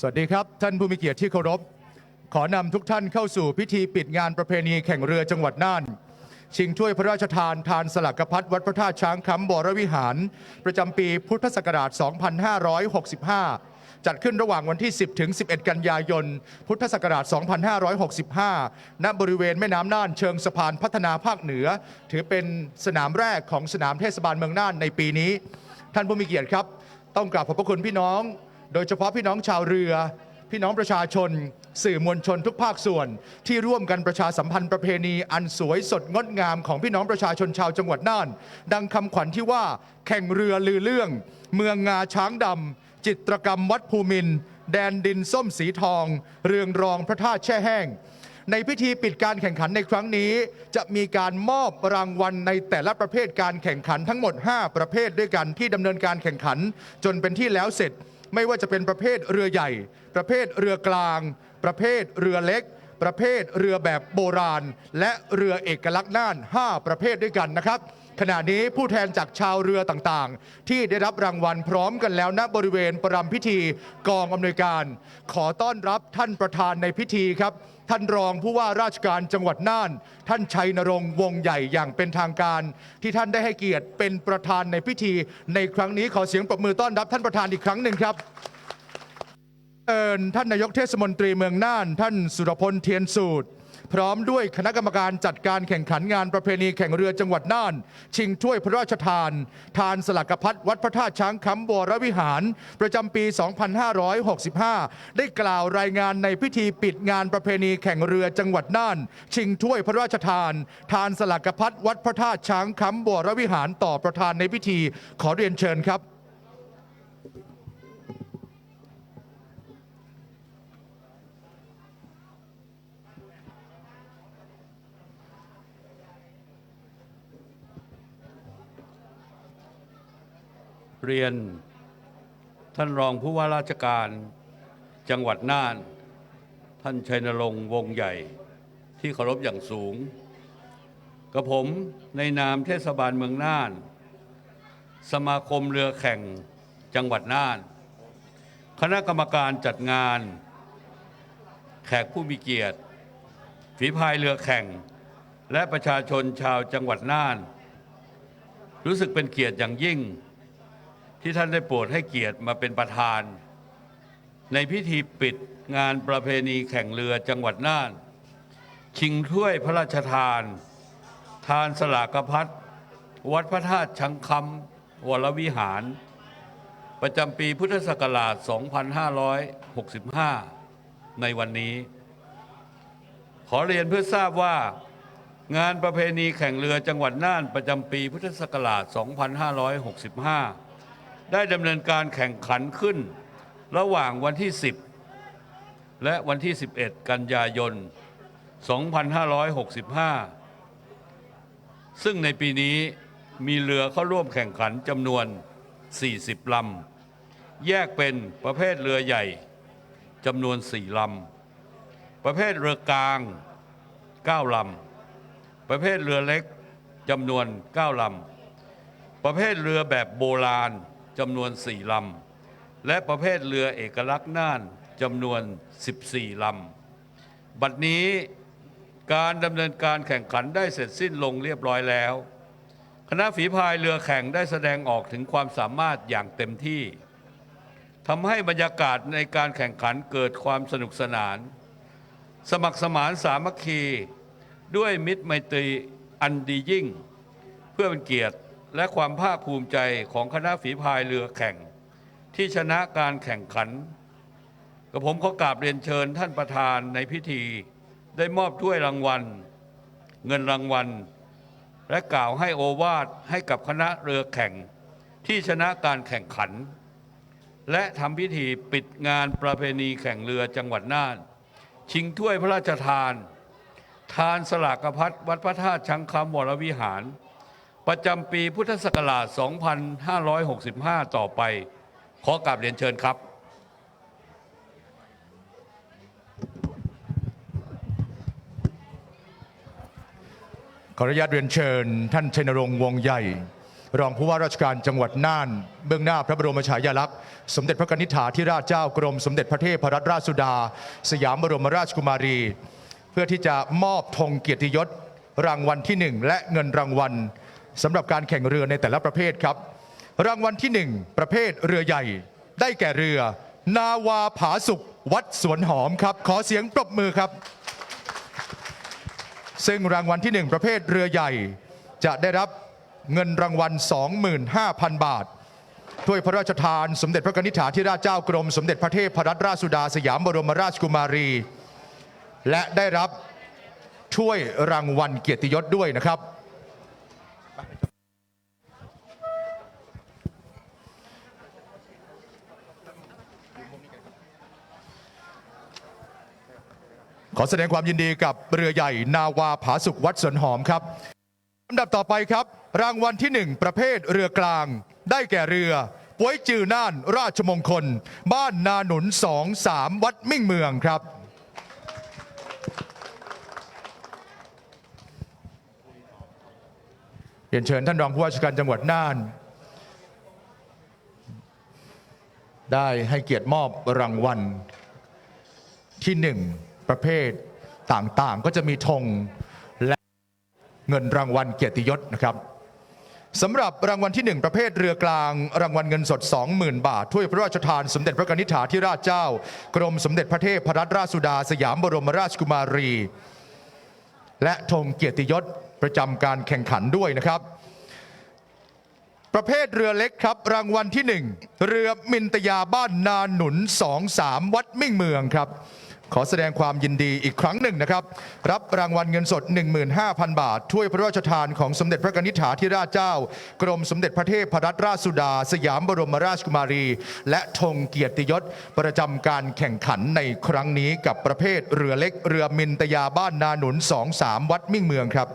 สวัสดีครับ ท่านผู้มีเกียรติที่เคารพ ขอนำทุกท่านเข้าสู่พิธีปิดงานประเพณีแข่งเรือจังหวัดน่าน ชิงถ้วยพระราชทานทานสลักพัดวัดพระธาตุช้างคำบรวิหาร ประจำปีพุทธศักราช 2565 จัดขึ้นระหว่างวันที่ 10 ถึง 11 กันยายน พุทธศักราช 2565 ณ บริเวณแม่น้ำน่านเชิงสะพานพัฒนาภาคเหนือ ถือเป็นสนามแรกของสนามเทศบาลเมืองน่านในปีนี้ ท่านผู้มีเกียรติครับ ต้องกราบขอบพระคุณพี่น้อง โดยเฉพาะพี่น้องชาวเรือ พี่น้องประชาชน สื่อมวลชนทุกภาคส่วน ที่ร่วมกันประชาสัมพันธ์ประเพณีอันสวยสดงดงามของพี่น้องประชาชนชาวจังหวัดน่าน ดังคำขวัญที่ว่าแข่งเรือลือเรื่อง เมืองงาช้างดำ จิตรกรรมวัดภูมิน แดนดินส้มสีทอง เรืองรองพระธาตุแช่แห้ง ในพิธีปิดการแข่งขันในครั้งนี้ จะมีการมอบรางวัลในแต่ละประเภทการแข่งขันทั้งหมด 5 ประเภทด้วยกันที่ดำเนินการแข่งขัน จนเป็นที่แล้วเสร็จ ไม่ว่าจะเป็นประเภทเรือใหญ่ ประเภทเรือกลาง ประเภทเรือเล็ก ประเภทเรือแบบโบราณ และเรือเอกลักษณ์น่าน 5 ประเภทด้วยกันนะครับ ขณะนี้ผู้แทนจากชาวเรือต่างๆ ที่ได้รับรางวัลพร้อมกันแล้วณบริเวณประรำพิธีกองอำนวยการ ขอต้อนรับท่านประธานในพิธีครับ ท่านรองผู้ว่าราชการจังหวัดน่าน ท่านชัยนรงค์วงใหญ่อย่างเป็นทางการ ที่ท่านได้ให้เกียรติเป็นประธานในพิธี ในครั้งนี้ขอเสียงปรบมือต้อนรับท่านประธานอีกครั้งหนึ่งครับ เอิญท่านนายกเทศมนตรีเมืองน่าน ท่านสุรพลเทียนสูตร พร้อมด้วยคณะกรรมการจัดการแข่งขันงานประเพณีแข่งเรือจังหวัดน่าน ชิงถ้วยพระราชทาน ทานสลักพัดวัดพระธาตุช้างคำบวรวิหาร ประจำปี 2565 ได้กล่าวรายงานในพิธีปิดงานประเพณีแข่งเรือจังหวัดน่าน ชิงถ้วยพระราชทาน ทานสลักพัดวัดพระธาตุช้างคำบวรวิหารต่อประธานในพิธีขอเรียนเชิญครับ เรียน ท่านรองผู้ว่าราชการจังหวัดน่าน ท่านชัยนรงค์วงใหญ่ ที่เคารพอย่างสูงกับผมในนามเทศบาลเมืองน่าน สมาคมเรือแข่งจังหวัดน่าน คณะกรรมการจัดงาน แขกผู้มีเกียรติฝีพายเรือแข่ง และประชาชนชาวจังหวัดน่าน รู้สึกเป็นเกียรติอย่างยิ่ง ที่ท่านได้โปรดให้เกียรติมาเป็นประธาน ในพิธีปิดงานประเพณีแข่งเรือจังหวัดน่าน ชิงถ้วยพระราชทาน ทานสลากพัดวัดพระธาตุชังคำวรวิหาร ประจำปีพุทธศักราช 2565 ในวันนี้ ขอเรียนเพื่อทราบว่างานประเพณีแข่งเรือจังหวัดน่านประจำปีพุทธศักราช 2565 ได้ดำเนินการแข่งขันขึ้น ระหว่างวันที่ 10 และวันที่ 11 กันยายน 2565 ซึ่งในปีนี้มีเรือเข้าร่วมแข่งขันจำนวน 40 ลำ แยกเป็นประเภทเรือใหญ่จำนวน 4 ลำ ประเภทเรือกลาง 9 ลำ ประเภทเรือเล็กจำนวน 9 ลำ ประเภทเรือแบบโบราณ จำนวน4ลำ และประเภทเรือเอกลักษณ์น่านจำนวน 14 ลำ บัดนี้การดำเนินการแข่งขันได้เสร็จสิ้นลงเรียบร้อยแล้ว คณะฝีพายเรือแข่งได้แสดงออกถึงความสามารถอย่างเต็มที่ทำให้บรรยากาศในการแข่งขันเกิดความสนุกสนาน สมัครสมานสามัคคี ด้วยมิตรไมตรีอันดียิ่ง เพื่อเป็นเกียรติ และความภาคภูมิใจของคณะฝีพายเรือแข่ง ที่ชนะการแข่งขันกับผมขอกราบเรียนเชิญท่านประธานในพิธี ได้มอบถ้วยรางวัล เงินรางวัล และกล่าวให้โอวาทให้กับคณะเรือแข่ง ที่ชนะการแข่งขัน และทำพิธีปิดงานประเพณีแข่งเรือจังหวัดน่าน ชิงถ้วยพระราชทาน ทานสลากพัดวัดพระธาตุชังคำวรวิหาร ประจำปีพุทธศักราช 2565 ต่อไป ขอกราบเรียนเชิญครับ ขออนุญาตเรียนเชิญ ท่านชัยนรงค์วงใหญ่ รองผู้ว่าราชการจังหวัดน่าน เบื้องหน้าพระบรมฉายาลักษณ์ สมเด็จพระนิธิถาธิราชเจ้ากรม สมเด็จพระเทพรัตนราชสุดา สยามบรมราชกุมารี เพื่อที่จะมอบธงเกียรติยศรางวัลที่หนึ่งและเงินรางวัล สำหรับการแข่งเรือในแต่ละประเภทครับ รางวัลที่หนึ่งประเภทเรือใหญ่ ได้แก่เรือ นาวาผาสุกวัดสวนหอมครับ ขอเสียงปรบมือครับ ซึ่งรางวัลที่ 1 ประเภทเรือใหญ่ จะได้รับเงินรางวัล 25,000 บาทถ้วยพระราชทาน สมเด็จพระนิธิถาธิราชเจ้ากรม สมเด็จพระเทพรัตนราชสุดาสยามบรมราชกุมารี และได้รับถ้วยรางวัลเกียรติยศด้วยนะครับ ขอแสดงความยินดีกับเรือใหญ่นาวาผาสุกวัดสวนหอมครับลำดับต่อไปครับ รางวัลที่หนึ่งประเภทเรือกลาง ได้แก่เรือป่วยจือน่านราชมงคล บ้านนาหนุนสองสามวัดมิ่งเมืองครับ เรียนเชิญท่านรองผู้ว่าราชการจังหวัดน่าน ได้ให้เกียรติมอบรางวัลที่หนึ่ง ประเภทต่างๆ ก็จะมีธงและเงินรางวัลเกียรติยศนะครับสำหรับรางวัลที่หนึ่งประเภทเรือกลาง รางวัลเงินสด 20,000 บาท ถ้วยพระราชทาน สมเด็จพระนิธิถาธิราชเจ้า กรมสมเด็จพระเทพรัตนราชสุดา สยามบรมราชกุมารี และธงเกียรติยศประจำการแข่งขันด้วยนะครับ ประเภทเรือเล็กครับ รางวัลที่หนึ่งเรือมินตยาบ้านนาหนุนสองสามวัดมิ่งเมืองครับ ขอแสดงความยินดีอีกครั้งหนึ่งนะครับ รับรางวัลเงินสด 15,000 บาท ถ้วยพระราชทานของสมเด็จพระนิธิถาธิราชเจ้า กรมสมเด็จพระเทพรัตนราชสุดา สยามบรมราชกุมารี และธงเกียรติยศ ประจำการแข่งขันในครั้งนี้กับประเภทเรือเล็กเรือมินตยาบ้านนาหนุนสองสามวัดมิ่งเมืองครับ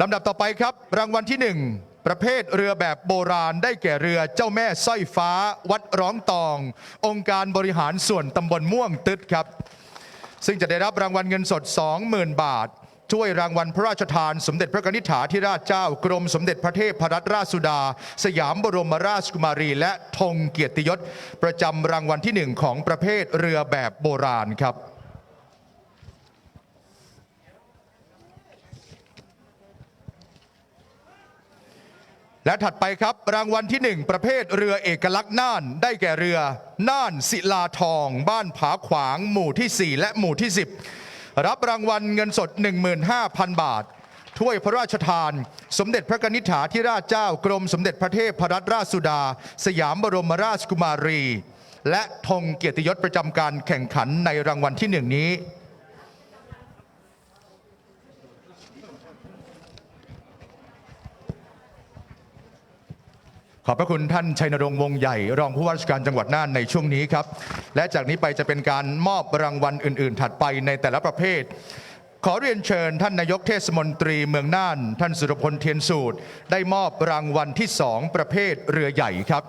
ลำดับต่อไปครับ รางวัลที่1 ประเภทเรือแบบโบราณได้แก่เรือเจ้าแม่สร้อยฟ้า วัดร้องตอง องค์การบริหารส่วนตำบลม่วงตึดครับ ซึ่งจะได้รับรางวัลเงินสด 20,000 บาทช่วยรางวัลพระราชทานสมเด็จพระนิธิถาธิราชเจ้ากรมสมเด็จพระเทพรัตนราชสุดา สยามบรมราชกุมารี และธงเกียรติยศ ประจำรางวัลที่หนึ่งของประเภทเรือแบบโบราณครับ และถัดไปครับรางวัลที่ 1 ประเภทเรือเอกลักษณ์น่าน ได้แก่เรือ น่านศิลาทอง บ้านผาขวาง หมู่ที่ 4 และหมู่ที่ 10 รับรางวัลเงินสด 15,000 บาท ถ้วยพระราชทาน สมเด็จพระนิธิถาธิราชเจ้ากรมสมเด็จพระเทพรัตนราชสุดา สยามบรมราชกุมารี และธงเกียรติยศประจำการแข่งขันในรางวัลที่หนึ่งนี้ ขอบพระคุณท่านชัยนรงค์วงใหญ่ รองผู้ว่าราชการจังหวัดน่านในช่วงนี้ครับ และจากนี้ไปจะเป็นการมอบรางวัลอื่น ๆ ถัดไปในแต่ละประเภท ขอเรียนเชิญท่านนายกเทศมนตรีเมืองน่าน ท่านสุรพลเทียนสูตร ได้มอบรางวัลที่สองประเภทเรือใหญ่ครับ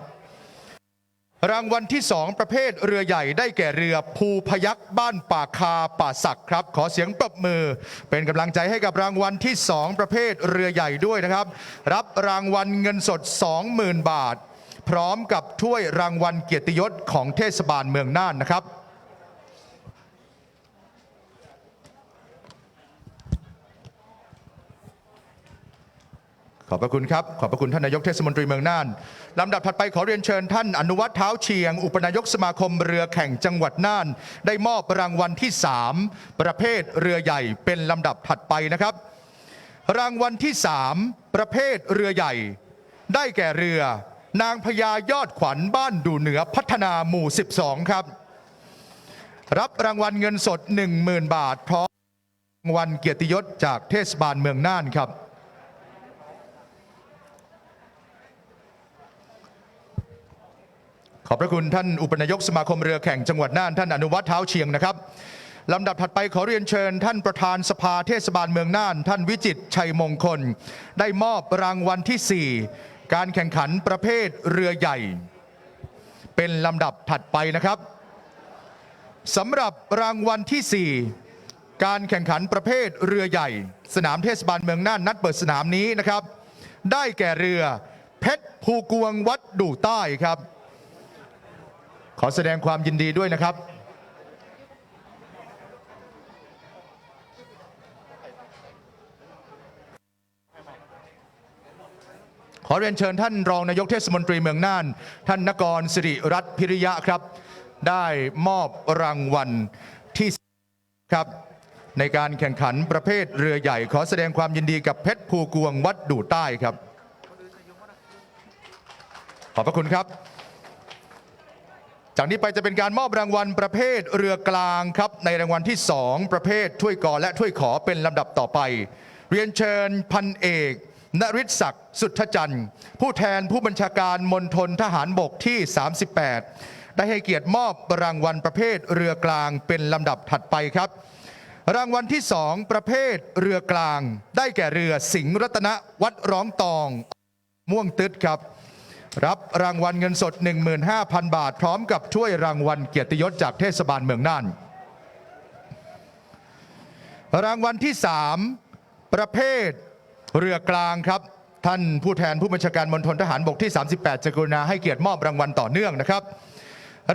รางวัลที่สองประเภทเรือใหญ่ได้แก่เรือภูพยักบ้านป่าคาป่าศักครับ ขอเสียงปรบมือ เป็นกำลังใจให้กับรางวัลที่สองประเภทเรือใหญ่ด้วยนะครับ รับรางวัลเงินสด 20,000 บาท พร้อมกับถ้วยรางวัลเกียรติยศของเทศบาลเมืองน่านนะครับ ขอบพระคุณครับ ขอบพระคุณท่านนายกเทศมนตรีเมืองน่าน ลำดับถัดไปขอเรียนเชิญท่านอนุวัฒน์เท้าเชียง อุปนายกสมาคมเรือแข่งจังหวัดน่าน ได้มอบรางวัลที่ 3 ประเภทเรือใหญ่เป็นลำดับถัดไปนะครับ รางวัลที่ 3 ประเภทเรือใหญ่ ได้แก่เรือ นางพญายอดขวัญบ้านดูเหนือพัฒนาหมู่ 12 ครับ รับรางวัลเงินสด 10,000 บาทพร้อมรางวัลเกียรติยศจากเทศบาลเมืองน่านครับ ขอบพระคุณท่านอุปนายกสมาคมเรือแข่งจังหวัดน่านท่านอนุวัฒน์เท้าเชียงนะครับลำดับถัดไปขอเรียนเชิญ ท่านประธานสภาเทศบาลเมืองน่าน ท่านวิจิตชัยมงคล ได้มอบรางวัลที่ 4 การแข่งขันประเภทเรือใหญ่ เป็นลำดับถัดไปนะครับสำหรับรางวัลที่การแข่งขันประเภทเรือใหญ่ สนามเทศบาลเมืองน่านนัดเปิดสนามนี้นะครับ ได้แก่เรือเพชรภูกวงวัดดู่ใต้ครับ ขอแสดงความยินดีด้วยนะครับ ขอเรียนเชิญท่านรองนายกเทศมนตรีเมืองน่าน ท่านนกรสิริรัตน์พิริยะครับ ได้มอบรางวัลที่ครับในการแข่งขันประเภทเรือใหญ่ ขอแสดงความยินดีกับเพชรภูกวงวัดดูใต้ครับ ขอบพระคุณครับ จากนี้ไปจะเป็นการมอบรางวัลประเภทเรือกลางครับ ในรางวัลที่ 2 ประเภทถ้วยกอและถ้วยขอเป็นลำดับต่อไป เรียนเชิญพันเอกนริศศักดิ์สุทธจันทร์ผู้แทนผู้บัญชาการมณฑลทหารบกที่ 38 ได้ให้เกียรติมอบรางวัลประเภทเรือกลางเป็นลำดับถัดไปครับ รางวัลที่ 2 ประเภทเรือกลาง ได้แก่เรือสิงห์รัตนวัดร้องตอง ม่วงตึ๊ดครับ รับรางวัลเงินสด 15,000 บาท พร้อมกับถ้วยรางวัลเกียรติยศจากเทศบาลเมืองน่าน รางวัลที่ 3 ประเภทเรือกลางครับ ท่านผู้แทนผู้บัญชาการมณฑลทหารบกที่ 38จะกรุณาให้เกียรติมอบรางวัลต่อเนื่องนะครับ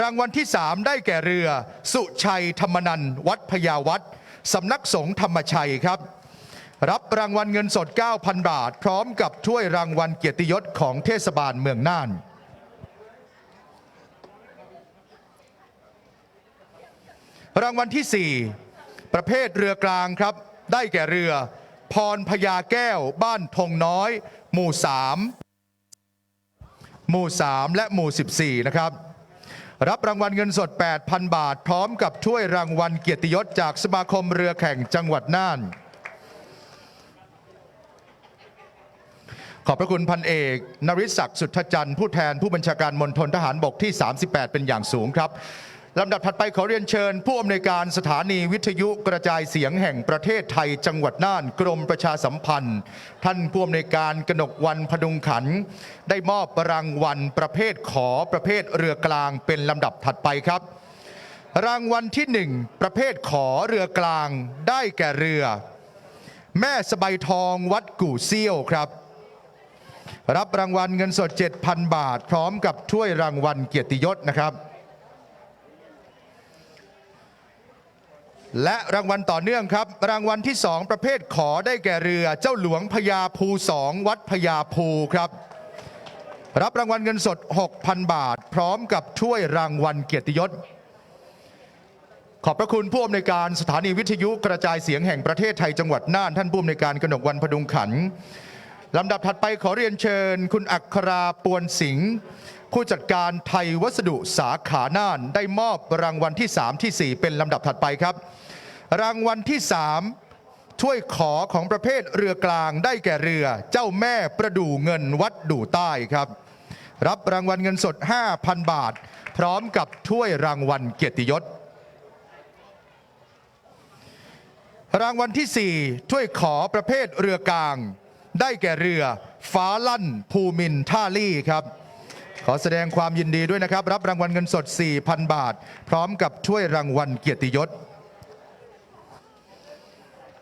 รางวัลที่ 3 ได้แก่เรือ สุชัยธรรมนันวัดพญาวัดสำนักสงฆ์ธรรมชัยครับ รับรางวัลเงินสด 9,000 บาท พร้อมกับถ้วยรางวัลเกียรติยศของเทศบาลเมืองน่านรางวัลที่ 4 ประเภทเรือกลางครับ ได้แก่เรือ พรพญาแก้ว บ้านธงน้อย หมู่ 3 หมู่ 3 และหมู่ 14 นะครับ รับรางวัลเงินสด 8,000 บาท พร้อมกับถ้วยรางวัลเกียรติยศจากสมาคมเรือแข่งจังหวัดน่าน ขอบพระคุณพันเอกนริศักดิ์สุทธจันทร์ผู้แทนผู้บัญชาการมณฑลทหารบกที่ 38 เป็นอย่างสูงครับลำดับถัดไปขอเรียนเชิญ ผู้อำนวยการสถานีวิทยุกระจายเสียงแห่งประเทศไทยจังหวัดน่านกรมประชาสัมพันธ์ ท่านผู้อำนวยการกนกวันพดุงขัน ได้มอบรางวัลประเภทขอประเภทเรือกลางเป็นลำดับถัดไปครับ รางวัลที่หนึ่งประเภทขอเรือกลางได้แก่เรือ แม่สบายทองวัดกู่เซี่ยวครับ รับรางวัลเงินสด 7,000 บาท พร้อมกับถ้วยรางวัลเกียรติยศนะครับ และรางวัลต่อเนื่องครับ รางวัลที่ 2 ประเภทขอได้แก่เรือเจ้าหลวงพญาภูสองวัดพญาภูครับ รับรางวัลเงินสด 6,000 บาท พร้อมกับถ้วยรางวัลเกียรติยศขอบพระคุณผู้อำนวยการสถานีวิทยุกระจายเสียงแห่งประเทศไทยจังหวัดน่านท่านผู้อำนวยการกนกวันพดุงขันธ์ ลำดับถัดไปขอเรียนเชิญ คุณอัคราปวนสิงห์ผู้จัดการไทยวัสดุสาขาน่านได้มอบรางวัลที่ 3 ที่ 4 เป็นลำดับถัดไปครับ รางวัลที่ 3 ถ้วยขอของประเภทเรือกลางได้แก่เรือเจ้าแม่ประดู่เงินวัดดู่ใต้ครับ รับรางวัลเงินสด 5,000 บาท พร้อมกับถ้วยรางวัลเกียรติยศรางวัลที่ 4 ถ้วยขอประเภทเรือกลาง ได้แก่เรือฟ้าลั่น ภูมินท่าลี่ครับ ขอแสดงความยินดีด้วยนะครับ รับรางวัลเงินสด 4,000 บาท พร้อมกับถ้วยรางวัลเกียรติยศ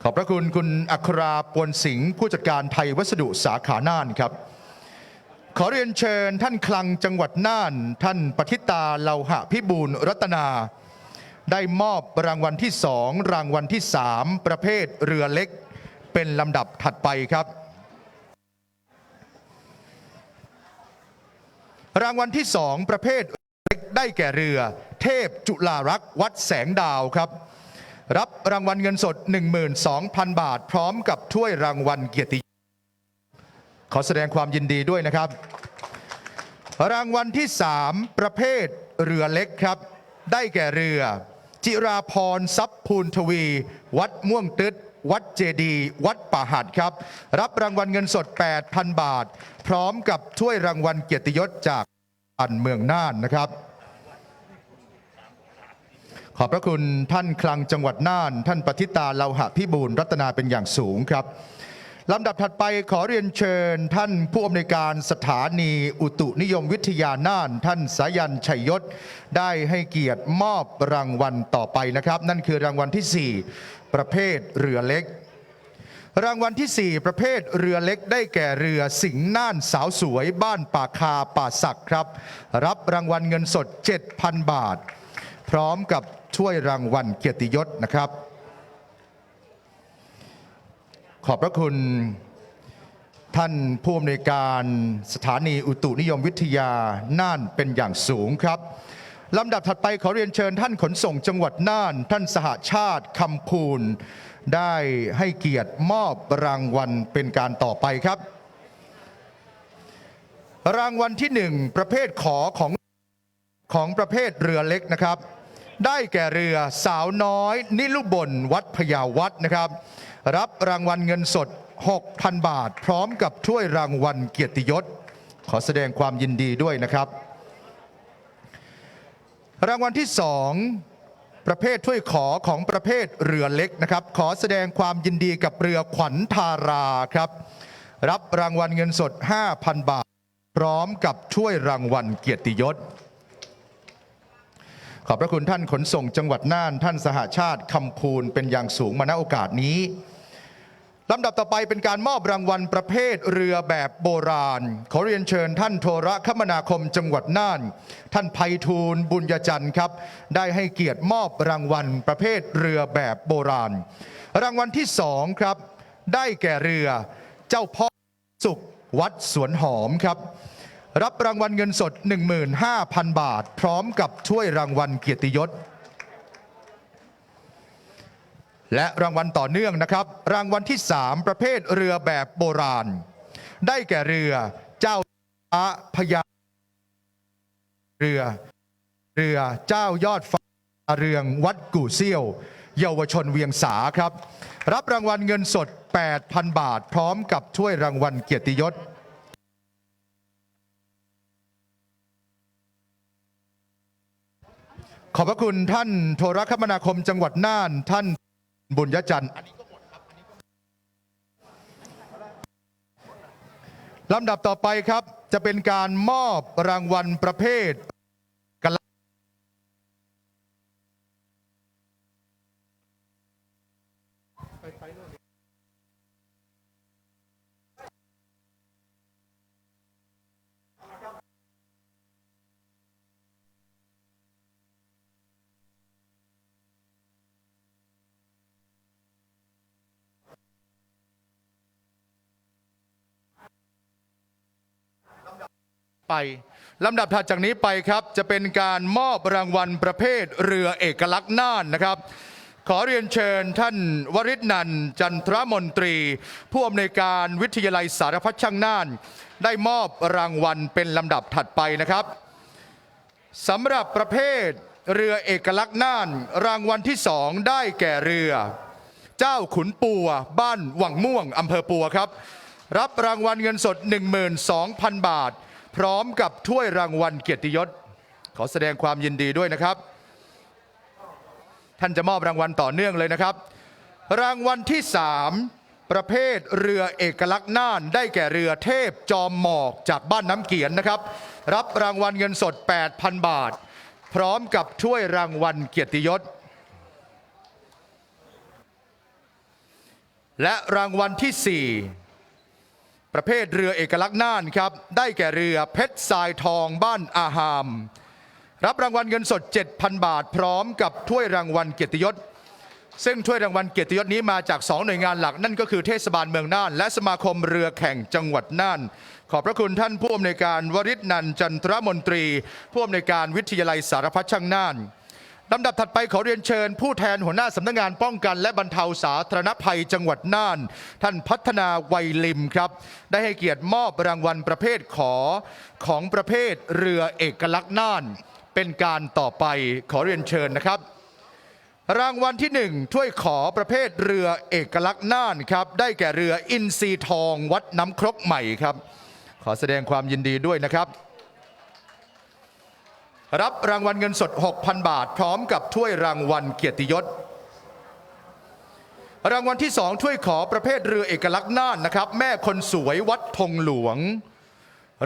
ขอบพระคุณคุณอัคราปวนสิงห์ผู้จัดการไทยวัสดุสาขาน่านครับ ขอเรียนเชิญท่านคลังจังหวัดน่าน ท่านปทิตาเลาหะพิบูลรัตนาได้มอบรางวัลที่สองรางวัลที่สามประเภทเรือเล็ก เป็นลำดับถัดไปครับ รางวัลที่สองประเภทเล็กได้แก่เรือ เทพจุฬารักษ์วัดแสงดาวครับ รับรางวัลเงินสด 12,000 บาท พร้อมกับถ้วยรางวัลเกียรติยศขอแสดงความยินดีด้วยนะครับ รางวัลที่ 3 ประเภทเรือเล็กครับ ได้แก่เรือ จิราพรทรัพย์ภูลทวี วัดม่วงตึด วัดเจดี วัดป่าหัดครับ รับรางวัลเงินสด 8,000 บาท พร้อมกับถ้วยรางวัลเกียรติยศจากอันเมืองน่านนะครับ ขอบพระคุณท่านคลังจังหวัดน่าน ท่านปฏิตาเลาหะพิบูลรัตนาเป็นอย่างสูงครับ ลำดับถัดไปขอเรียนเชิญท่านผู้อำนวยการสถานีอุตุนิยมวิทยาน่าน ท่านสายันชัยยศ ได้ให้เกียรติมอบรางวัลต่อไปนะครับ นั่นคือรางวัลที่ 4 ประเภทเรือเล็ก รางวัลที่ 4 ประเภทเรือเล็กได้แก่เรือสิงห์น่านสาวสวย บ้านป่าคาป่าสักครับ รับรางวัลเงินสด 7,000 บาท พร้อมกับถ้วยรางวัลเกียรติยศนะครับ ขอบพระคุณท่านผู้อำนวยการสถานีอุตุนิยมวิทยาน่านเป็นอย่างสูงครับลำดับถัดไปขอเรียนเชิญท่านขนส่งจังหวัดน่าน ท่านสหชาติคำพูนได้ให้เกียรติมอบรางวัลเป็นการต่อไปครับ รางวัลที่หนึ่งประเภทขอของของประเภทเรือเล็กนะครับ ได้แก่เรือสาวน้อย นิลุบลวัดพญาวัดนะครับ รับรางวัลเงินสด 6,000 บาท พร้อมกับถ้วยรางวัลเกียรติยศ ขอแสดงความยินดีด้วยนะครับ รางวัลที่2ประเภทถ้วยขอของประเภทเรือเล็กนะครับ ขอแสดงความยินดีกับเรือขวัญทาราครับ รับรางวัลเงินสด 5,000 บาท พร้อมกับถ้วยรางวัลเกียรติยศ อบพระคุณท่านขนส่งจังหวัดน่าน ท่านสหชาติคำคูณเป็นอย่างสูงมาณโอกาสนี้ลำดับต่อไปเป็นการมอบรางวัลประเภทเรือแบบโบราณ ขอเรียนเชิญท่านโทรคมนาคมจังหวัดน่าน ท่านไพฑูรย์บุญญจันทร์ครับ ได้ให้เกียรติมอบรางวัลประเภทเรือแบบโบราณ รางวัลที่สองครับ ได้แก่เรือเจ้าพ่อสุขวัดสวนหอมครับ รับรางวัลเงินสด 15,000 บาท พร้อมกับถ้วยรางวัลเกียรติยศ และรางวัลต่อเนื่องนะครับ รางวัลที่ 3 ประเภทเรือแบบโบราณ ได้แก่เรือเจ้าฟ้าพญาเรือ เรือเจ้ายอดฟ้าเรืองวัดกู่เซี่ยว เยาวชนเวียงสาครับ รับรางวัลเงินสด 8,000 บาท พร้อมกับถ้วยรางวัลเกียรติยศ ขอบพระคุณท่านโทรคมนาคมจังหวัดน่าน ท่านบุญยจันทร์ลำดับต่อไปครับจะเป็นการมอบรางวัลประเภทกะ ไปลำดับถัดจากนี้ไปครับจะเป็นการมอบรางวัลประเภทเรือเอกลักษณ์น่านนะครับ ขอเรียนเชิญท่านวริศนันจันทรมนตรี ผู้อำนวยการวิทยาลัยสารพัดช่างน่าน ได้มอบรางวัลเป็นลำดับถัดไปนะครับสำหรับประเภทเรือเอกลักษณ์น่าน รางวัลที่สองได้แก่เรือ เจ้าขุนปัว บ้านหวังม่วงอำเภอปัวครับ รับรางวัลเงินสด 12,000 บาท พร้อมกับถ้วยรางวัลเกียรติยศ ขอแสดงความยินดีด้วยนะครับ ท่านจะมอบรางวัลต่อเนื่องเลยนะครับ รางวัลที่ 3 ประเภทเรือเอกลักษณ์น่าน ได้แก่เรือเทพจอมหมอกจากบ้านน้ำเกียนนะครับ รับรางวัลเงินสด 8,000 บาท พร้อมกับถ้วยรางวัลเกียรติยศและรางวัลที่ 4 ประเภทเรือเอกลักษณ์น่านครับ ได้แก่เรือเพชรทรายทองบ้านอาหาม รับรางวัลเงินสด 7,000 บาท พร้อมกับถ้วยรางวัลเกียรติยศ ซึ่งถ้วยรางวัลเกียรติยศนี้มาจาก 2 หน่วยงานหลัก นั่นก็คือเทศบาลเมืองน่าน และสมาคมเรือแข่งจังหวัดน่าน ขอบพระคุณท่านผู้อำนวยการวริศนันจันทรมนตรี ผู้อำนวยการวิทยาลัยสารพัดช่างน่าน ลำดับถัดไปขอเรียนเชิญ ผู้แทนหัวหน้าสำนักงานป้องกัน และบรรเทาสาธารณภัยจังหวัดน่าน ท่านพัฒนาวัยลิมครับ ได้ให้เกียรติมอบรางวัลประเภทขอของประเภทเรือเอกลักษณ์น่าน เป็นการต่อไปขอเรียนเชิญนะครับ รางวัลที่หนึ่งถ้วยขอประเภทเรือเอกลักษณ์น่านครับ ได้แก่เรืออินซีทองวัดน้ำครกใหม่ครับ ขอแสดงความยินดีด้วยนะครับ รับรางวัลเงินสด 6,000 บาท พร้อมกับถ้วยรางวัลเกียรติยศ รางวัลที่ 2 ถ้วยขอประเภทเรือเอกลักษณ์น่านนะครับ แม่คนสวยวัดธงหลวง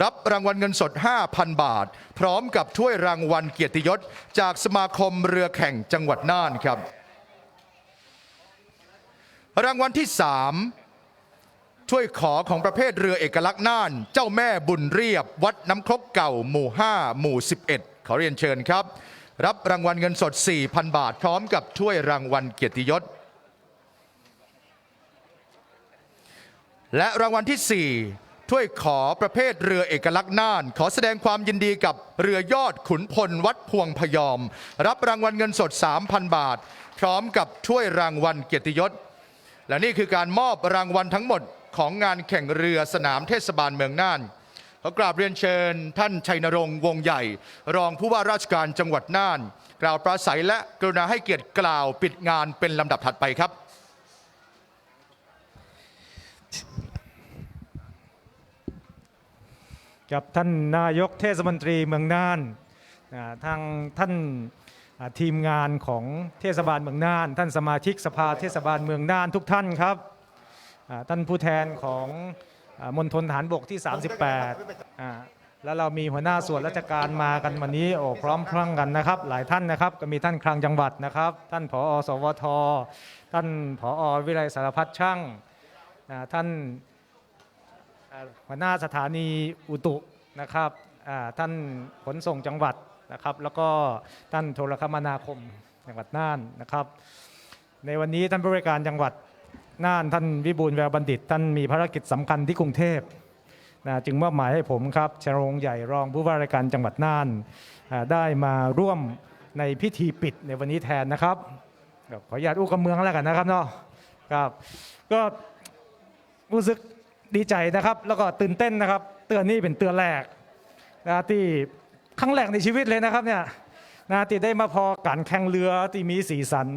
รับรางวัลเงินสด 5,000 บาท พร้อมกับถ้วยรางวัลเกียรติยศ จากสมาคมเรือแข่งจังหวัดน่านครับ รางวัลที่3ถ้วยขอของประเภทเรือเอกลักษณ์น่าน เจ้าแม่บุญเรียบ วัดน้ำครกเก่าหมู่ 5 หมู่ 11 ขอเรียนเชิญครับ รับรางวัลเงินสด 4,000 บาท พร้อมกับถ้วยรางวัลเกียรติยศ และรางวัลที่ 4 ถ้วยขอประเภทเรือเอกลักษณ์น่าน ขอแสดงความยินดีกับเรือยอดขุนพลวัดพวงพยอม รับรางวัลเงินสด 3,000 บาท พร้อมกับถ้วยรางวัลเกียรติยศ และนี่คือการมอบรางวัลทั้งหมดของงานแข่งเรือสนามเทศบาลเมืองน่าน ขอกราบเรียนเชิญท่านชัยนรงค์วงใหญ่ รองผู้ว่าราชการจังหวัดน่าน กล่าวปราศัยและกรุณาให้เกียรติกล่าวปิดงานเป็นลำดับถัดไปครับ กับท่านนายกเทศมนตรีเมืองน่านอ่าทางท่านอ่าทีมงานของเทศบาลเมืองน่าน ท่านสมาชิกสภาเทศบาลเมืองน่านทุกท่านครับอ่าท่านผู้แทนของ มณฑลฐานบกที่ 38อ่าแล้วเรามีหัวหน้าส่วนราชการมากันวันนี้โอ้พร้อมพรั่งกันนะครับ หลายท่านนะครับ ก็มีท่านคลังจังหวัดนะครับ ท่านผอสวท ท่านผอวิไลสารพัดช่างท่านหัวหน้าสถานีอุตุนะครับท่านขนส่งจังหวัดนะครับ แล้วก็ท่านโทรคมนาคมจังหวัดน่านนะครับ ในวันนี้ท่านผู้บริการจังหวัด น่านท่านวิบูลแววบัณฑิต ท่านมีภารกิจสำคัญที่กรุงเทพนะจึงมอบหมายให้ผมครับชรงใหญ่รองผู้ว่าราชการจังหวัดน่านได้มาร่วมในพิธีปิดในวันนี้แทนนะครับขออนุญาตอู้กับเมืองแล้วกันนะครับเนาะครับก็รู้สึกดีใจนะครับ แล้วก็ตื่นเต้นนะครับ เตือนนี่เป็นเตือนแรกนะที่ครั้งแรกในชีวิตเลยนะครับเนี่ยนะที่ได้มาพอการแข่งเรือที่มีสีสัน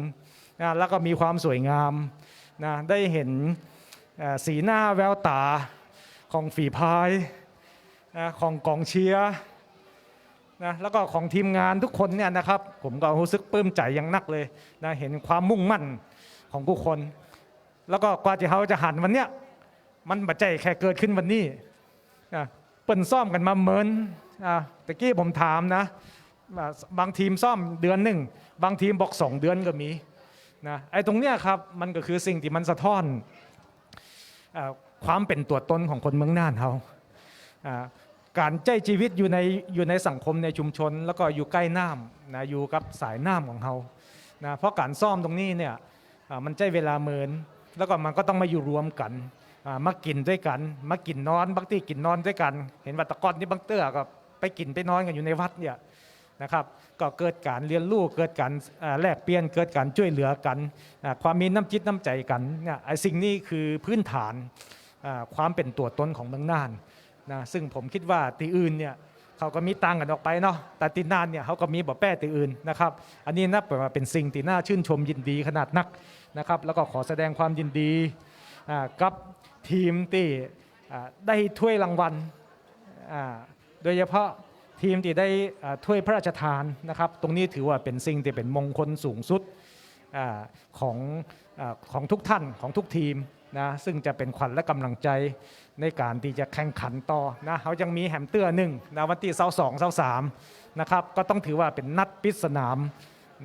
นะแล้วก็มีความสวยงาม นะได้เห็นสีหน้าแววตาของฝีพายนะของกองเชียร์นะแล้วก็ของทีมงานทุกคนเนี่ยนะครับผมก็รู้สึกปลื้มใจอย่างนักเลยนะเห็นความมุ่งมั่นของทุกคน แล้วก็กว่าที่เขาจะหันวันเนี้ยมันบัจใจแค่เกิดขึ้นวันนี้นะเปิ้นซ่อมกันมาเหมินอะตะกี้ผมถามนะบางทีมซ่อมเดือนหนึ่งบางทีมบอกสองเดือนก็มี นะไอ้ตรงเนี้ยครับมันก็คือสิ่งที่มันสะท้อนความเป็นตัวตนของคนเมืองน่านเขาการใจชีวิตอยู่ในอยู่ในสังคมในชุมชน แล้วก็อยู่ใกล้น้ำนะอยู่กับสายน้ำของเขานะเพราะการซ่อมตรงนี้เนี่ยมันใช้เวลาเมิน แล้วก็มันก็ต้องมาอยู่รวมกันมากินด้วยกัน มากินนอนบางทีกินนอนด้วยกัน เห็นว่าตะกอนนี่บางเตื้อก็ไปกินไปนอนกันอยู่ในวัดเนี่ย นะครับก็เกิดการเรียนรู้เกิดการแลกเปลี่ยนเกิดการช่วยเหลือกัน ความมีน้ำจิตน้ำใจกันเนี่ยไอ้สิ่งนี้คือพื้นฐานความเป็นตัวตนของเมืองน่านนะซึ่งผมคิดว่าที่อื่นเนี่ยเขาก็มีตังกันออกไปเนาะแต่ตินานเนี่ยเขาก็มีบ่แป้ตีอื่นนะครับอันนี้นับว่าเป็นสิ่งที่น่าชื่นชมยินดีขนาดนักนะครับแล้วก็ขอแสดงความยินดีกับทีมที่ได้ถ้วยรางวัลโดยเฉพาะ ทีมที่ได้ถ้วยพระราชทานนะครับ ตรงนี้ถือว่าเป็นสิ่งที่เป็นมงคลสูงสุดอของอของทุกท่านของทุกทีมนะซึ่งจะเป็นขวัญและกำลังใจในการที่จะแข่งขันต่อนะเขายังมีแหมเตื้อหนึ่งนะวันที่เสาสองเสาสามนะครับก็ต้องถือว่าเป็นนัดปิดสนาม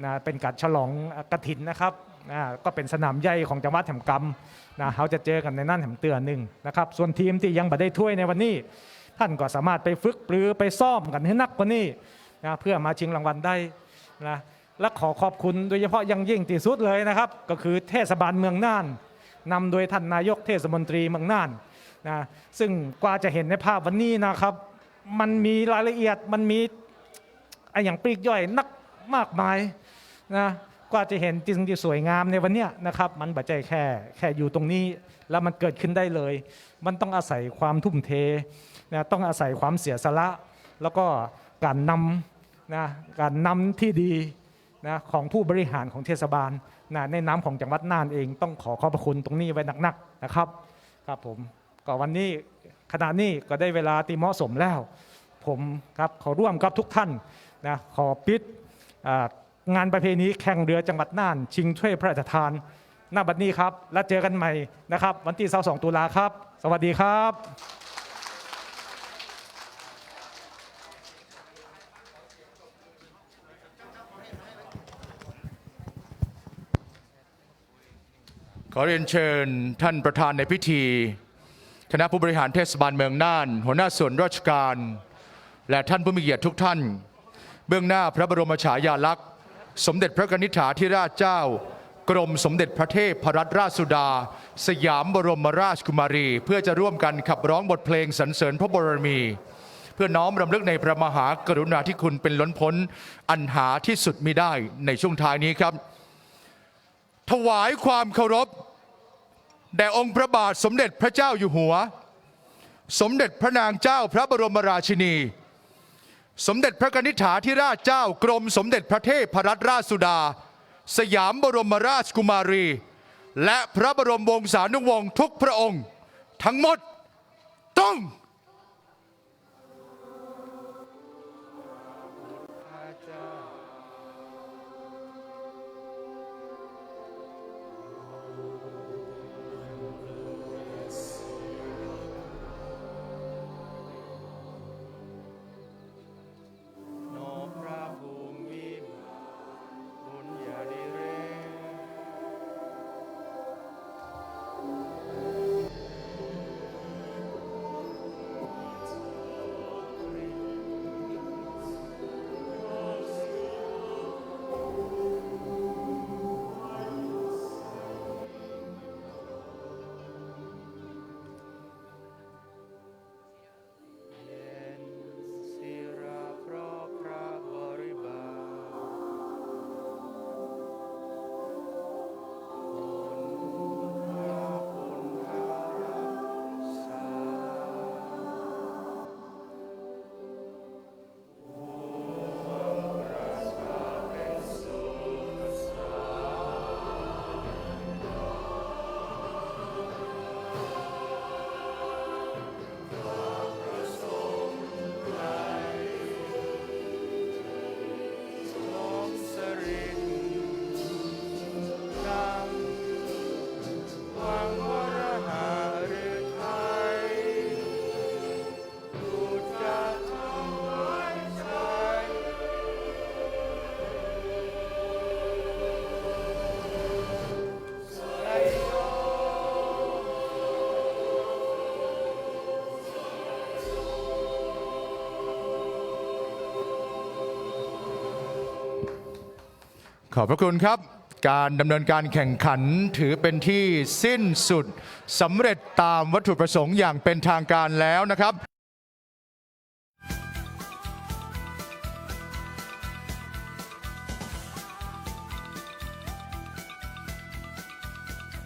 นะเป็นการฉลองกระถินนะครับนะก็เป็นสนามใหญ่ของจังหวัดแหมกำนะเขาจะเจอกันในนั่นแหมเตื้อหนึ่งนะครับส่วนทีมที่ยังไม่ได้ถ้วยในวันนี้ ท่านก็สามารถไปฝึกปรือไปซ่อมกันให้นักกว่านี้นะเพื่อมาชิงรางวัลได้นะและขอขอบคุณโดยเฉพาะยังยิ่งที่สุดเลยนะครับ ก็คือเทศบาลเมืองน่านนำโดยท่านนายกเทศมนตรีเมืองน่านนะซึ่งกว่าจะเห็นในภาพวันนี้นะครับ มันมีรายละเอียดมันมีไออย่างปลีกย่อยนักมากมายนะกว่าจะเห็นสิ่งที่สวยงามในวันนี้นะครับ มันบัจใจแค่แค่อยู่ตรงนี้แล้วมันเกิดขึ้นได้เลย มันต้องอาศัยความทุ่มเท นะต้องอาศัยความเสียสละ แล้วก็การนำนะการนำที่ดีนะของผู้บริหารของเทศบาลนะในน้ำของจังหวัดน่านเอง ต้องขอขอบพระคุณตรงนี้ไว้หนักๆนะครับครับผมก็วันนี้ขณะนี้ก็ได้เวลาที่เหมาะสมแล้ว ผมครับขอร่วมกับทุกท่านนะขอปิดงานประเพณีแข่งเรือจังหวัดน่าน ชิงถ้วยพระราชทานหน้าบัดนี้ครับ แล้วเจอกันใหม่นะครับ วันที่22ตุลาครับ สวัสดีครับ ขอเรียนเชิญท่านประธานในพิธี คณะผู้บริหารเทศบาลเมืองน่าน หัวหน้าส่วนราชการ และท่านผู้มีเกียรติทุกท่าน เบื้องหน้าพระบรมฉายาลักษณ์ สมเด็จพระกนิษฐาธิราชเจ้า กรมสมเด็จพระเทพพรัตนราชสุดา สยามบรมราชกุมารี เพื่อจะร่วมกันขับร้องบทเพลงสรรเสริญพระบรมี เพื่อน้อมรำลึกในพระมหากรุณาธิคุณเป็นล้นพ้น อันหาที่สุดมิได้ในช่วงท้ายนี้ครับ ถวายความเคารพ แด่องค์พระบาทสมเด็จพระเจ้าอยู่หัว สมเด็จพระนางเจ้าพระบรมราชินี สมเด็จพระกนิษฐาธิราชเจ้ากรมสมเด็จพระเทพพรัตนราชสุดา สยามบรมราชกุมารี และพระบรมวงศานุวงศ์ทุกพระองค์ ทั้งหมดต้อง ขอบพระคุณครับ การดำเนินการแข่งขันถือเป็นที่สิ้นสุดสำเร็จตามวัตถุประสงค์อย่างเป็นทางการแล้วนะครับ